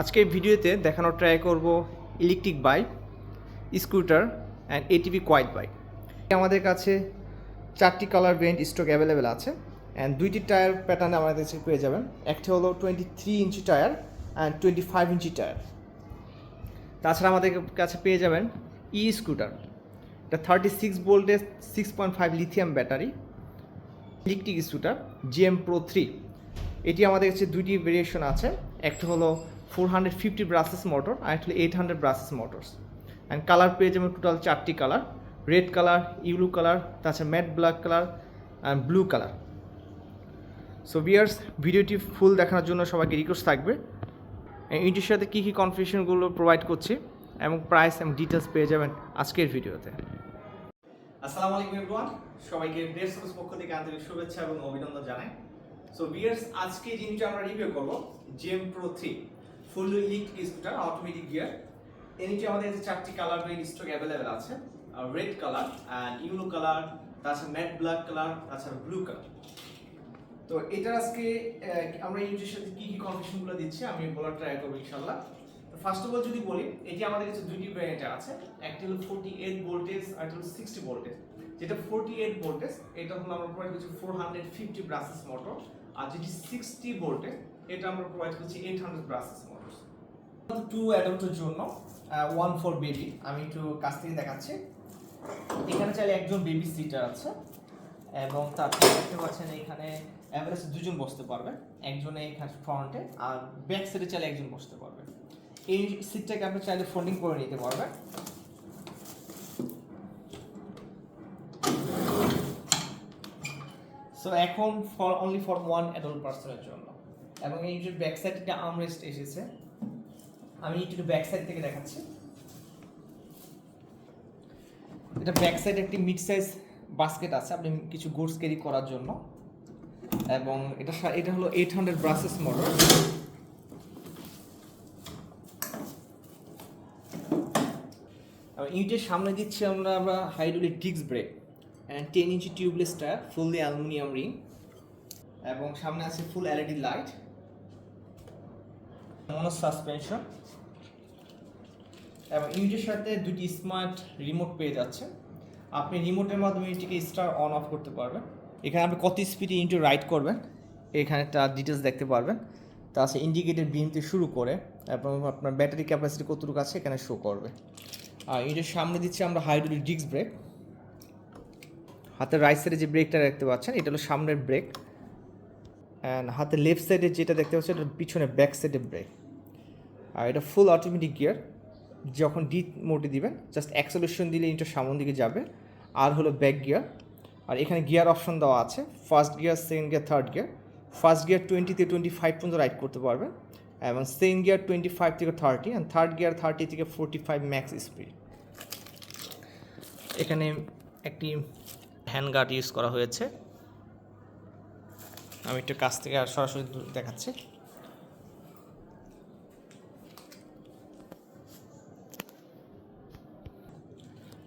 আজকে ভিডিওতে দেখানোর ট্রাই করব electric bike scooter and ATV quiet bike আমাদের কাছে চারটি কালার ভেরিয়েন্ট স্টক অ্যাভেলেবেল আছে অ্যান্ড দুইটি টায়ার প্যাটার্ন আমাদের কাছে পেয়ে যাবেন। একটা হলো twenty three inch tyre and twenty five inch tyre তাছাড়া আমাদের কাছে পেয়ে যাবেন ই স্কুটার এটা thirty six voltage six point five lithium battery electric scooter GM pro three এটি আমাদের কাছে দুইটি ভেরিয়েশন আছে। একটা হলো four hundred fifty brushless motor R eight hundred brushless motors and colour পেয়ে যাবেন টোটাল চারটি colour red colour yellow colour তাছাড়া matte black colour and blue colour so বিয়ার্স ভিডিওটি ফুল দেখানোর জন্য সবাইকে রিকোয়েস্ট থাকবে। এটির সাথে কী কী কনফিউশনগুলো প্রোভাইড করছি এবং প্রাইস এবং ডিটেলস পেয়ে যাবেন আজকের ভিডিওতে। আসসালামু আলাইকুম এভরিওয়ান সবাইকে বেস্ট কোর্স পক্ষ থেকে আন্তরিক শুভেচ্ছা এবং অভিনন্দন জানাই। সো বিয়ার্স আজকে জিনিসটা আমরা রিভিউ করব GM pro three full electric scooter automatic gear এর নিচে আমাদের চারটি কালার ভেরিয়েন্ট স্টক অ্যাভেলেবেল আছে red colour and yellow colour তাছাড়া ম্যাট ব্ল্যাক কালার তাছাড়া ব্লু কালার তো এটার আজকে আমরা ইউজের সাথে কি কি কনফিউশনগুলো দিচ্ছি, আমি বলার ট্রাই করব ইনশাল্লাহ ফার্স্ট অফ অল যদি বলি, এটি আমাদের কাছে দুইটি ভ্যারিয়েন্ট আছে। একটা হলো ফোর্টি এইট ভোল্টেজ আর হলো সিক্সটি ভোল্টেজ যেটা ফোর্টি এইট ভোল্টেজ এটা হলো আমরা প্রোভাইড করছি four hundred fifty brushless motor আর যেটি সিক্সটি ভোল্টেজ এটা আমরা প্রোভাইড করছি eight hundred brushless motor two অ্যাডাল্টের জন্য ওয়ান ফর বেবি আমি একটু কাছ থেকে দেখাচ্ছি। এখানে চাইলে একজন বেবি সিটার আছে। এবং তারপরে দেখতে পাচ্ছেন এখানে অ্যাভারেজ দুজন বসতে পারবে। একজনে এখানে ফ্রন্টে আর ব্যাক সাইডে চাইলে একজন বসতে পারবে। এই সিটটাকে আপনি চাইলে ফোল্ডিং করে নিতে পারবেন সো এখন for only for one adult পার্সনের জন্য। এবং এই যে ব্যাক সাইডে আমরেস্ট এসেছে। আমি একটু ব্যাক সাইড থেকে দেখাচ্ছি। এটা ব্যাক সাইডে একটি মিড সাইজ বাস্কেট আছে, আপনি কিছু গুডস ক্যারি করার জন্য। এবং এটা এটা হলো এইট হান্ড্রেড ব্রাসেস মোটর ইউটের সামনে দিচ্ছি আমরা আমরা হাইড্রোলিক ডিক্স brake and ten inch tubeless tyre fully aluminium ring এবং সামনে আছে full LED light mono suspension এবং ইউজের সাথে দুটি স্মার্ট রিমোট পেয়ে যাচ্ছে। আপনি রিমোটের মাধ্যমে এটিকে স্টার অন অফ করতে পারবেন। এখানে আপনি কত স্পিডে ইন্টু রাইড করবেন, এখানে তার ডিটেলস দেখতে পারবেন। তাছাড়া ইন্ডিকেটেড বিমতে শুরু করে, এবং আপনার ব্যাটারি ক্যাপাসিটি কতটুকু আছে এখানে শো করবে। আর এটার সামনে দিচ্ছি আমরা হাইড্রোলিক ডিস্ক ব্রেক হাতের রাইট সাইডে যে ব্রেকটা দেখতে পাচ্ছেন, এটা হলো সামনের ব্রেক অ্যান্ড হাতের লেফট সাইডে যেটা দেখতে পাচ্ছি এটা পিছনে ব্যাক সাইডে ব্রেক আর এটা ফুল অটোমেটিক গিয়ার যখন ডি মোটে দিবেন জাস্ট অ্যাক্সেলেশন দিলে এটা সামন দিকে যাবে। আর হলো ব্যাক গিয়ার আর এখানে গিয়ার অপশন দেওয়া আছে। First gear second gear third gear first gear টোয়েন্টিতে টোয়েন্টি ফাইভ পর্যন্ত রাইড করতে পারবেন। এবং সেকেন্ড গিয়ার টোয়েন্টি ফাইভ থেকে thirty and third gear thirty থেকে ফোর্টি ফাইভ ম্যাক্স স্পিড এখানে একটি হ্যান্ড গার্ড ইউজ করা হয়েছে। আমি একটু কাছ থেকে আর সরাসরি দেখাচ্ছি।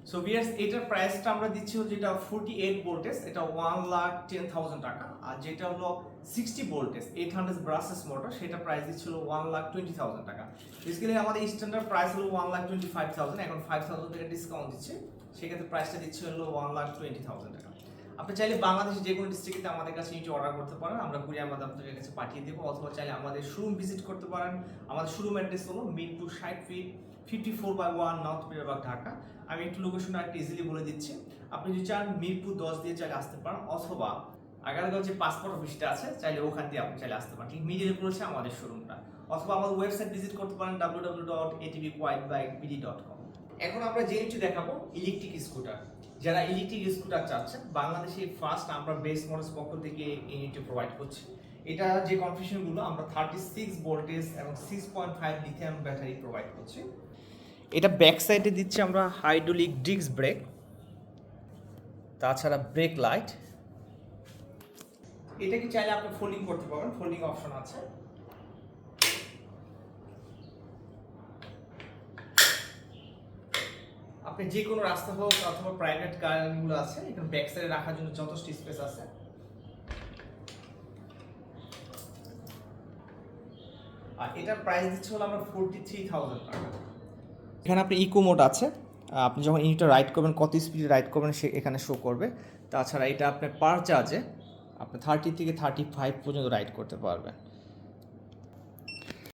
সো বিয়ার্স এটার প্রাইসটা আমরা দিচ্ছি হচ্ছে যেটা ফোর্টি এইট ভোল্টেজ এটা ওয়ান লাখ টেন থাউজেন্ড টাকা। আর যেটা হলো sixty voltage eight hundred brushless motor সেটা প্রাইস দিচ্ছিল ওয়ান লাখ টোয়েন্টি থাউজেন্ড টাকা। বেসিক্যালি আমাদের স্ট্যান্ডার্ড প্রাইস হলো one lakh twenty five thousand এখন ফাইভ থাউজেন্ড টাকা ডিসকাউন্ট দিচ্ছে। সেক্ষেত্রে প্রাইসটা দিচ্ছে হলো ওয়ান লাখ টোয়েন্টি থাউজেন্ড টাকা। আপনি চাইলে বাংলাদেশের যে কোনো ডিস্ট্রিক্টে আমাদের কাছে ইউটি অর্ডার করতে পারেন। আমরা কুরিয়ার মাধ্যমে আপনাদের কাছে পাঠিয়ে দেবো। অথবা চাইলে আমাদের শোরুম ভিজিট করতে পারেন। আমাদের শোরুম অ্যাড্রেস হলো মিরপুর ষাট feet fifty four by one north Perbag Dhaka. আমি একটু লোকেশনটা একটু ইজিলি বলে দিচ্ছি। আপনি যদি চান মিরপুর দশ দিয়ে চাইলে আসতে পারেন। অথবা আগারগাঁও যে পাসপোর্ট অফিসটা আছে, চাইলে ওখান দিয়ে আপনি চাইলে আসতে পারেন। ঠিক মিডিলে পড়েছে আমাদের শোরুমটা অথবা আমাদের ওয়েবসাইট ভিজিট করতে পারেন W W dot ATV dot com এখন আমরা যে নিচে দেখাবো ইলেকট্রিক স্কুটার যারা ইলেকট্রিক স্কুটার চাচ্ছেন, বাংলাদেশে ফার্স্ট আমরা বেস মডেলস পক্ষ থেকে ইউনিটটি প্রোভাইড করছি। এটা যে কনফিউশনগুলো আমরা থার্টি সিক্স ভোল্টেজ এবং six point five lithium battery provide করছি। এটা ব্যাক সাইডে দিচ্ছি আমরা হাইড্রোলিক ডিস্ক ব্রেক তাছাড়া ব্রেক লাইট এটা কি চাইলে আপনি ফোল্ডিং করতে পারবেন ফোল্ডিং অপশন আছে। আপনি যে কোনো রাস্তা হোক অথবা প্রাইভেট কারগুলো আছে, এখানে ব্যাক সাইডে রাখার জন্য যথেষ্ট স্পেস আছে। আর এটার প্রাইস দিচ্ছে হলো আমরা ফোরটি থ্রি থাউজেন্ড টাকা। এখানে আপনি ইকো মোড আছে। আপনি যখন ইউনিটটা রাইড করবেন, কত স্পিডে রাইড করবেন, সে এখানে শো করবে। তাছাড়া এটা আপনার পার চার্জে আপনি থার্টি থেকে থার্টি ফাইভ পর্যন্ত রাইড করতে পারবেন।